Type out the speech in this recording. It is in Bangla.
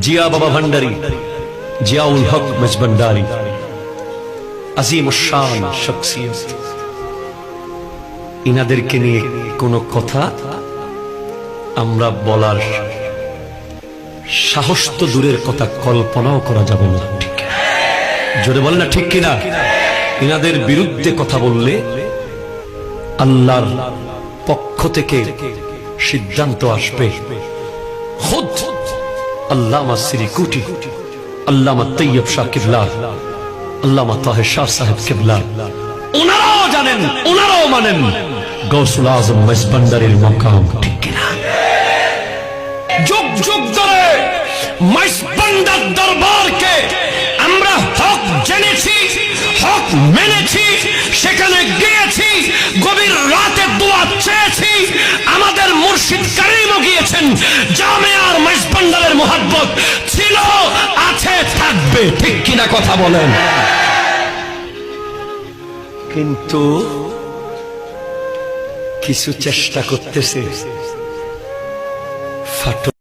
জিয়া বাবা ভান্ডারি, জিয়াউল হক মজবন্ডারি আজিম শান শখসিয়ত। ইনাদেরকে নিয়ে কোনো কথা আমরা বলার সাহস তো দূরের কথা, কল্পনাও করা যাবে না। জোরে বলে না, ঠিক কিনা? ইনাদের বিরুদ্ধে কথা বললে আল্লাহর পক্ষ থেকে সিদ্ধান্ত আসবে। খুদ! আল্লামা সিরিকুটি আল্লামা তৈয়ব শাহ কিবলা আল্লামা তাহের শাহ সাহেব কিবলা। ওনারাও জানেন, ওনারাও মানেন, গৌসুল আজম মেজবান্ডারের মকাম ঠিক কিনা। যুগ যুগ ধরে মাইসবান্ডার দরবারকে আমরা হক জেনেছি, হক মেনেছি, সেখানে গিয়েছি থাকবে ঠিক কিনা কথা বলেন। কিন্তু কিছু চেষ্টা করতেছে। ফাটো